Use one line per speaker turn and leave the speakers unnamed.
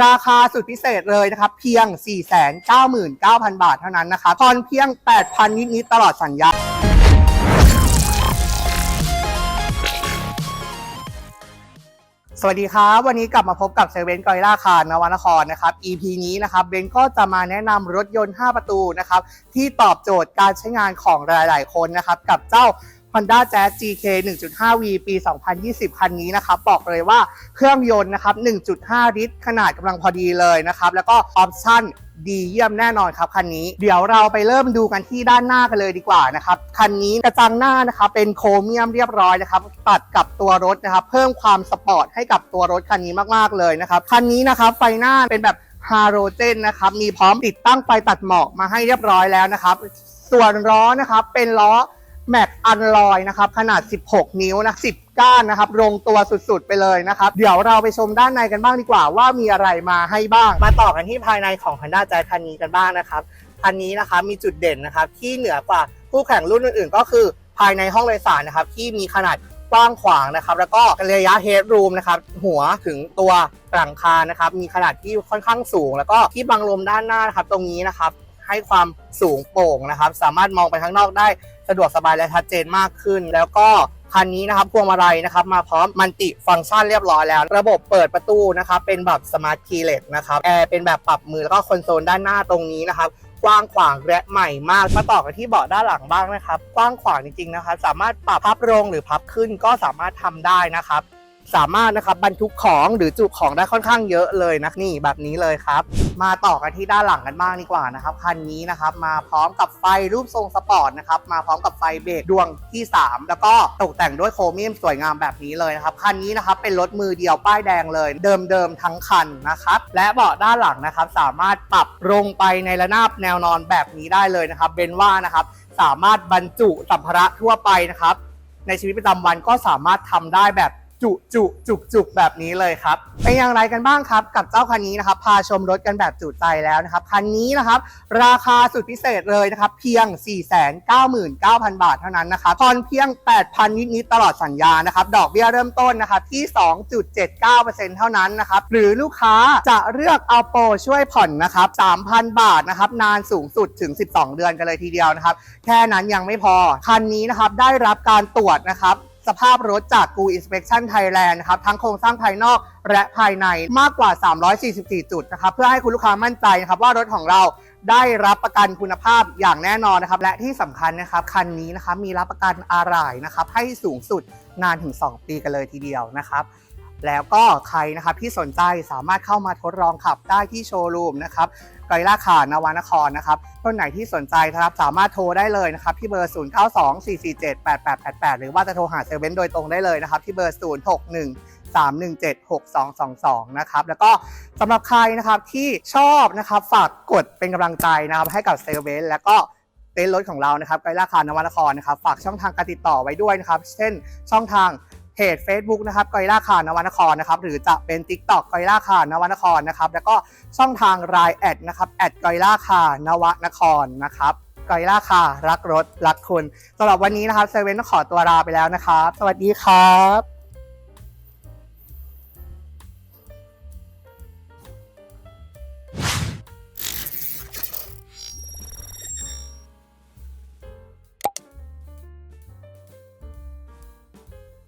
ราคาสุดพิเศษเลยนะครับ เพียง 499,000 บาทเท่านั้นนะครับผ่อนเพียง 8,000 นิดๆตลอดสัญญาสวัสดีครับวันนี้กลับมาพบกับเซเว่นกอยล่าคารนวนครนะครับ EP นี้นะครับเบนก็จะมาแนะนำรถยนต์ 5 ประตูนะครับที่ตอบโจทย์การใช้งานของหลาย ๆ คนนะครับกับเจ้า Honda Jazz GK 1.5V ปี 2020 คันนี้นะครับ บอกเลยว่าเครื่องยนต์นะครับ 1.5 ลิตร ขนาดกำลังพอดีเลยนะครับ แล้วก็ออปชั่นดีเยี่ยมแน่นอนครับคันนี้เดี๋ยวเราไปเริ่มดูกันที่ด้านหน้ากันเลยดีกว่านะครับคันนี้กระจังหน้านะครับเป็นโครเมียมเรียบร้อยนะครับตัดกับตัวรถนะครับเพิ่มความสปอร์ตให้กับตัวรถคันนี้มากๆเลยนะครับคันนี้นะครับไฟหน้าเป็นแบบฮาโรเจนนะครับมีพร้อมติดตั้งไฟตัดหมอกมาให้เรียบร้อยแล้วนะครับส่วนล้อนะครับเป็นล้อ แม็กอันลอยนะครับขนาด 16 นิ้วนะ10 ก้านนะครับลงตัวสุดๆไปเลยนะครับ เดี๋ยวเราไปชมด้านในกันบ้างดีกว่าว่ามีอะไรมาให้บ้าง มาต่อกันที่ภายในของ Honda j a z คันนี้กันบ้างนะครับคันนี้นะครับมีจุดเด่นนะครับที่เหนือกว่าคู่แข่งรุ่นอื่นๆ ก็คือภายในห้องโดยสารนะครับที่มีขนาดกว้างขวางนะครับ แล้วก็ระยะเฮดรูมนะครับหัวถึงตัวหลังคานะครับมีขนาดที่ค่อนข้างสูง แล้วก็ที่บังลมด้านหน้านะครับตรงนี้นะครับ ให้ความสูงโปร่งนะครับ สามารถมองไปข้างนอกได้สะดวกสบายและชัดเจนมากขึ้น แล้วก็คันนี้นะครับพวงมาลัยนะครับมาพร้อมมัลติฟังก์ชันเรียบร้อยแล้ว ระบบเปิดประตูนะครับเป็นแบบสมาร์ทคีย์เลสนะครับแอร์เป็นแบบปรับมือแล้วก็คอนโซลด้านหน้าตรงนี้นะครับกว้างขวางและใหม่มากมาต่อกันที่เบาะด้านหลังบ้างนะครับ กว้างขวางจริงๆนะครับ สามารถปรับพับลงหรือพับขึ้นก็สามารถทำได้นะครับ สามารถนะครับบรรทุกของหรือจุของได้ค่อนข้างเยอะเลยนะนี่แบบนี้เลยครับ มาต่อกันที่ด้านหลังกันบ้างดีกว่านะครับคันนี้นะครับมาพร้อมกับไฟรูปทรงสปอร์ตนะครับมาพร้อมกับไฟเบรกดวงที่ 3 แล้วก็ตกแต่งด้วยโครเมียมสวยงามแบบนี้เลยนะครับคันนี้นะครับเป็นรถมือเดียวป้ายแดงเลย เดิมๆทั้งคันนะครับและเบาะด้านหลังนะครับสามารถปรับลงไปในระนาบแนวนอนแบบนี้ได้เลยนะครับเบนว่านะครับสามารถบรรจุสัมภาระทั่วไปนะครับในชีวิตประจำวันก็สามารถทำได้แบบ จุจุจุกจุกแบบนี้เลยครับเป็นอย่างไรกันบ้างครับกับเจ้าคันนี้นะครับพาชมรถกันแบบจุใจแล้วนะครับคันนี้นะครับราคาสุดพิเศษเลยนะครับเพียง 499,000 บาทเท่านั้นนะครับผ่อนเพียง 8,000 นิดๆตลอดสัญญานะครับดอกเบี้ยเริ่มต้นนะครับที่ 2.79%เท่านั้นนะครับหรือลูกค้าจะเลือกเอาโปรช่วยผ่อนนะครับ 3,000 บาทนะครับนานสูงสุดถึง 12 เดือนกันเลยทีเดียวนะครับแค่นั้นยังไม่พอคันนี้นะครับได้รับการตรวจนะครับ สภาพรถจาก Go Inspection Thailand นะครับทั้งโครงสร้างภายนอกและภายในมากกว่า 344 จุดนะครับเพื่อให้คุณลูกค้ามั่นใจนะครับว่ารถของเราได้รับประกันคุณภาพอย่างแน่นอนนะครับ และที่สำคัญนะครับคันนี้นะครับมีรับประกันอาร่ายนะครับให้สูงสุดนานถึง 2 ปีกันเลยทีเดียวนะครับ แล้วก็ใครนะครับที่สนใจสามารถเข้ามาทดลองขับได้ที่โชว์รูมนะครับไกลล่าขานวานครนะครับต้นไหนที่สนใจนะครับสามารถโทรได้เลยนะครับที่เบอร์ 0924478888 หรือว่าจะโทรหาเซเว่นโดยตรงได้เลยนะครับที่เบอร์ 061 317 6222 นะครับแล้วก็สำหรับใครนะครับที่ชอบนะครับฝากกดเป็นกำลังใจนะครับให้กับเซเว่นแล้วก็เต็นท์รถของเรานะครับไกลล่าคานวานครนะครับฝากช่องทางการติดต่อไว้ด้วยนะครับ เช่นช่องทาง เพจ Facebook นะครับกอยล่าคานวนครนะครับหรือจะเป็น TikTok กอยล่าคานวนครนะครับแล้วก็ช่องทาง l ายแอดนะครับแอดกอยล่าคานวนครนะครับกอยล่าคารักรถรักคุณสำหรับวันนี้นะครับเซเว่นต้องขอตัวลาไปแล้วนะครับ สวัสดีครับ